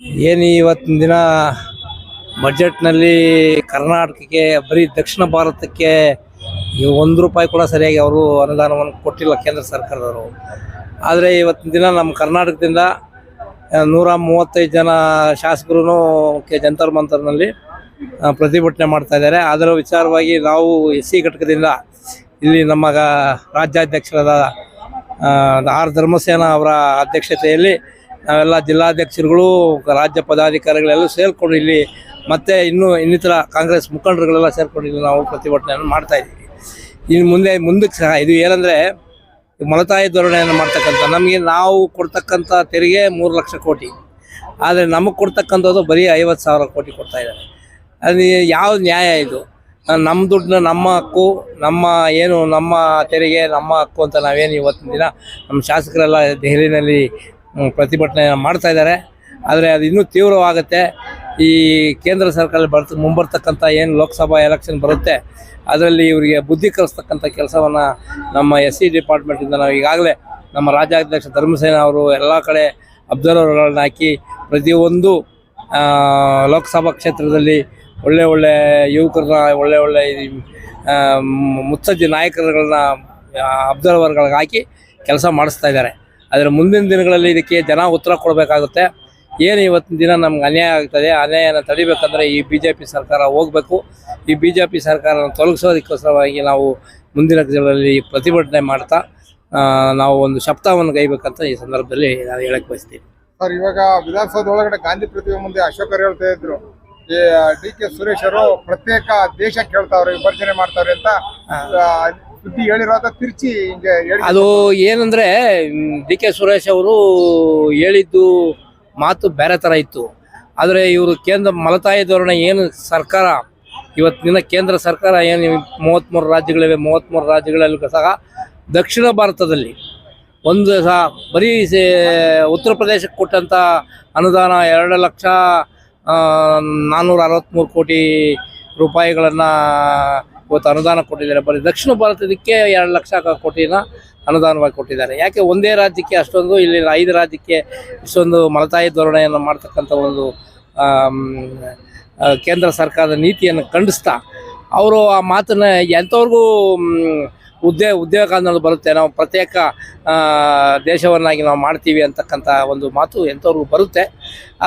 ಏನು ಇವತ್ತಿನ ದಿನ ಬಜೆಟ್ನಲ್ಲಿ ಕರ್ನಾಟಕಕ್ಕೆ, ಬರೀ ದಕ್ಷಿಣ ಭಾರತಕ್ಕೆ ಒಂದು ರೂಪಾಯಿ ಕೂಡ ಸರಿಯಾಗಿ ಅವರು ಅನುದಾನವನ್ನು ಕೊಟ್ಟಿಲ್ಲ ಕೇಂದ್ರ ಸರ್ಕಾರದವರು. ಆದರೆ ಇವತ್ತಿನ ದಿನ ನಮ್ಮ ಕರ್ನಾಟಕದಿಂದ ನೂರ ಮೂವತ್ತೈದು ಜನ ಶಾಸಕರು ಕೆ. ಜಂತರ್ ಮಂತರ್ನಲ್ಲಿ ಪ್ರತಿಭಟನೆ ಮಾಡ್ತಾ ಇದ್ದಾರೆ. ಅದರ ವಿಚಾರವಾಗಿ ನಾವು ಎಸ್ ಸಿ ಘಟಕದಿಂದ ಇಲ್ಲಿ ನಮ್ಮ ರಾಜ್ಯಾಧ್ಯಕ್ಷರಾದ ಆರ್ ಧರ್ಮಸೇನ ಅವರ ಅಧ್ಯಕ್ಷತೆಯಲ್ಲಿ ನಾವೆಲ್ಲ ಜಿಲ್ಲಾಧ್ಯಕ್ಷರುಗಳು, ರಾಜ್ಯ ಪದಾಧಿಕಾರಿಗಳೆಲ್ಲ ಸೇರಿಕೊಂಡು ಇಲ್ಲಿ ಮತ್ತೆ ಇನ್ನೂ ಇನ್ನಿತರ ಕಾಂಗ್ರೆಸ್ ಮುಖಂಡರುಗಳೆಲ್ಲ ಸೇರಿಕೊಂಡು ಇಲ್ಲಿ ನಾವು ಪ್ರತಿಭಟನೆಯನ್ನು ಮಾಡ್ತಾ ಇದ್ದೀವಿ. ಇನ್ನು ಮುಂದೆ, ಮುಂದಕ್ಕೆ ಸಹ, ಇದು ಏನಂದರೆ ಮಲತಾಯಿ ಧೋರಣೆಯನ್ನು ಮಾಡ್ತಕ್ಕಂಥ, ನಮಗೆ ನಾವು ಕೊಡ್ತಕ್ಕಂಥ ತೆರಿಗೆ ಮೂರು ಲಕ್ಷ ಕೋಟಿ. ಆದರೆ ನಮಗೆ ಕೊಡ್ತಕ್ಕಂಥದ್ದು ಬರೀ ಐವತ್ತು ಸಾವಿರ ಕೋಟಿ ಕೊಡ್ತಾ ಇದ್ದಾರೆ. ಅದು ಯಾವ ನ್ಯಾಯ ಇದು? ನಮ್ಮ ದುಡ್ಡನ್ನ ನಮ್ಮ ಹಕ್ಕು, ನಮ್ಮ ಏನು, ನಮ್ಮ ತೆರಿಗೆ, ನಮ್ಮ ಹಕ್ಕು ಅಂತ ನಾವೇನು ಇವತ್ತಿನ ದಿನ ನಮ್ಮ ಶಾಸಕರೆಲ್ಲ ದೆಹಲಿನಲ್ಲಿ ಪ್ರತಿಭಟನೆ ಮಾಡ್ತಾ ಇದ್ದಾರೆ. ಆದರೆ ಅದು ಇನ್ನೂ ತೀವ್ರವಾಗುತ್ತೆ. ಈ ಕೇಂದ್ರ ಸರ್ಕಾರ ಬರ್ತ, ಮುಂಬರ್ತಕ್ಕಂಥ ಏನು ಲೋಕಸಭಾ ಎಲೆಕ್ಷನ್ ಬರುತ್ತೆ, ಅದರಲ್ಲಿ ಇವರಿಗೆ ಬುದ್ಧಿ ಕಲಿಸ್ತಕ್ಕಂಥ ಕೆಲಸವನ್ನು ನಮ್ಮ ಎಸ್ ಸಿ ಡಿಪಾರ್ಟ್ಮೆಂಟಿಂದ ನಾವು ಈಗಾಗಲೇ ನಮ್ಮ ರಾಜ್ಯಾಧ್ಯಕ್ಷ ಧರ್ಮಸೇನ ಅವರು ಎಲ್ಲ ಕಡೆ ಅಬ್ಸರ್ವರ್ಗಳನ್ನ ಹಾಕಿ ಪ್ರತಿಯೊಂದು ಲೋಕಸಭಾ ಕ್ಷೇತ್ರದಲ್ಲಿ ಒಳ್ಳೆ ಒಳ್ಳೆ ಯುವಕರನ್ನ, ಒಳ್ಳೆ ಒಳ್ಳೆ ಮುತ್ಸಜ್ಜಿ ನಾಯಕರುಗಳನ್ನ ಅಬ್ಸರ್ವರ್ಗಳಿಗೆ ಹಾಕಿ ಕೆಲಸ ಮಾಡಿಸ್ತಾ ಇದ್ದಾರೆ. ಆದರೆ ಮುಂದಿನ ದಿನಗಳಲ್ಲಿ ಇದಕ್ಕೆ ಜನ ಉತ್ತರ ಕೊಡಬೇಕಾಗುತ್ತೆ. ಏನು ಇವತ್ತಿನ ದಿನ ನಮ್ಗೆ ಅನ್ಯಾಯ ಆಗ್ತದೆ ಅನ್ಯಾಯನ ತಡಿಬೇಕಂದ್ರೆ ಈ ಬಿ ಜೆ ಪಿ ಸರ್ಕಾರ ಹೋಗಬೇಕು. ಈ ಬಿ ಜೆ ಪಿ ಸರ್ಕಾರನ ತೊಲಗಿಸೋದಕ್ಕೋಸ್ಕರವಾಗಿ ನಾವು ಮುಂದಿನ ದಿನಗಳಲ್ಲಿ ಪ್ರತಿಭಟನೆ ಮಾಡ್ತಾ ನಾವು ಒಂದು ಶಬ್ದವನ್ನು ಗೈಬೇಕಂತ ಈ ಸಂದರ್ಭದಲ್ಲಿ ನಾನು ಹೇಳಕ್ಕೆ ಬಯಸ್ತೀನಿ. ಸರ್ ಇವಾಗ ವಿಧಾನಸೌಧ ಒಳಗಡೆ ಗಾಂಧಿ ಪ್ರತಿಮೆ ಮುಂದೆ ಅಶೋಕ್ ಅವ್ರು ಹೇಳ್ತಾ ಇದ್ರು. ಈ ಡಿ ಕೆ ಸುರೇಶ್ ಅವರು ಪ್ರತ್ಯೇಕ ದೇಶ ಕೇಳ್ತಾವ್ರೆ ವಿಮರ್ಶನೆ ಮಾಡ್ತಾವ್ರೆ ಅಂತ ಸುದ್ದಿ ಹೇಳಿರೋದ ತಿರ್ಚಿ ಹಿಂಗೆ ಅದು ಏನಂದ್ರೆ ಡಿ ಕೆ ಸುರೇಶ್ ಅವರು ಹೇಳಿದ್ದು ಮಾತು ಬೇರೆ ತರ ಇತ್ತು. ಆದರೆ ಇವರು ಕೇಂದ್ರ ಮಲತಾಯಿ ಧೋರಣೆ ಏನು ಸರ್ಕಾರ ಇವತ್ತಿನ ಕೇಂದ್ರ ಸರ್ಕಾರ ಏನು ಮೂವತ್ತ್ಮೂರು ರಾಜ್ಯಗಳಿವೆ ಮೂವತ್ತ್ಮೂರು ರಾಜ್ಯಗಳಲ್ಲೂ ಸಹ ದಕ್ಷಿಣ ಭಾರತದಲ್ಲಿ ಒಂದು ಸಹ ಬರೀ ಉತ್ತರ ಪ್ರದೇಶಕ್ಕೆ ಕೊಟ್ಟಂಥ ಅನುದಾನ ಎರಡು ಲಕ್ಷ ನಾನ್ನೂರ ಅರವತ್ತ್ಮೂರು ಕೋಟಿ ರೂಪಾಯಿಗಳನ್ನು ಇವತ್ತು ಅನುದಾನ ಕೊಟ್ಟಿದ್ದಾರೆ. ಬರೀ ದಕ್ಷಿಣ ಭಾರತದಕ್ಕೆ ಎರಡು ಲಕ್ಷ ಕೋಟಿನ ಅನುದಾನವಾಗಿ ಕೊಟ್ಟಿದ್ದಾರೆ. ಯಾಕೆ ಒಂದೇ ರಾಜ್ಯಕ್ಕೆ ಅಷ್ಟೊಂದು, ಇಲ್ಲಿ ಐದು ರಾಜ್ಯಕ್ಕೆ ಇಷ್ಟೊಂದು ಮಲತಾಯಿ ಧೋರಣೆಯನ್ನು ಮಾಡ್ತಕ್ಕಂಥ ಒಂದು ಕೇಂದ್ರ ಸರ್ಕಾರದ ನೀತಿಯನ್ನು ಖಂಡಿಸ್ತಾ ಅವರು ಆ ಮಾತನ್ನ ಎಂಥವ್ರಿಗೂ ಉದ್ಯೋಗ ಉದ್ಯೋಗ ಅನ್ನೋದು ಬರುತ್ತೆ. ನಾವು ಪ್ರತ್ಯೇಕ ದೇಶವನ್ನಾಗಿ ನಾವು ಮಾಡ್ತೀವಿ ಅಂತಕ್ಕಂಥ ಒಂದು ಮಾತು ಎಂಥವ್ರಿಗೂ ಬರುತ್ತೆ.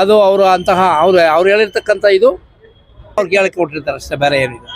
ಅದು ಅವರು ಅಂತಹ, ಅವ್ರು ಅವ್ರು ಹೇಳಿರ್ತಕ್ಕಂಥ ಇದು ಅವ್ರು ಕೇಳಕ್ಕೆ ಕೊಟ್ಟಿರ್ತಾರೆ ಅಷ್ಟೇ, ಬೇರೆ ಏನಿಲ್ಲ.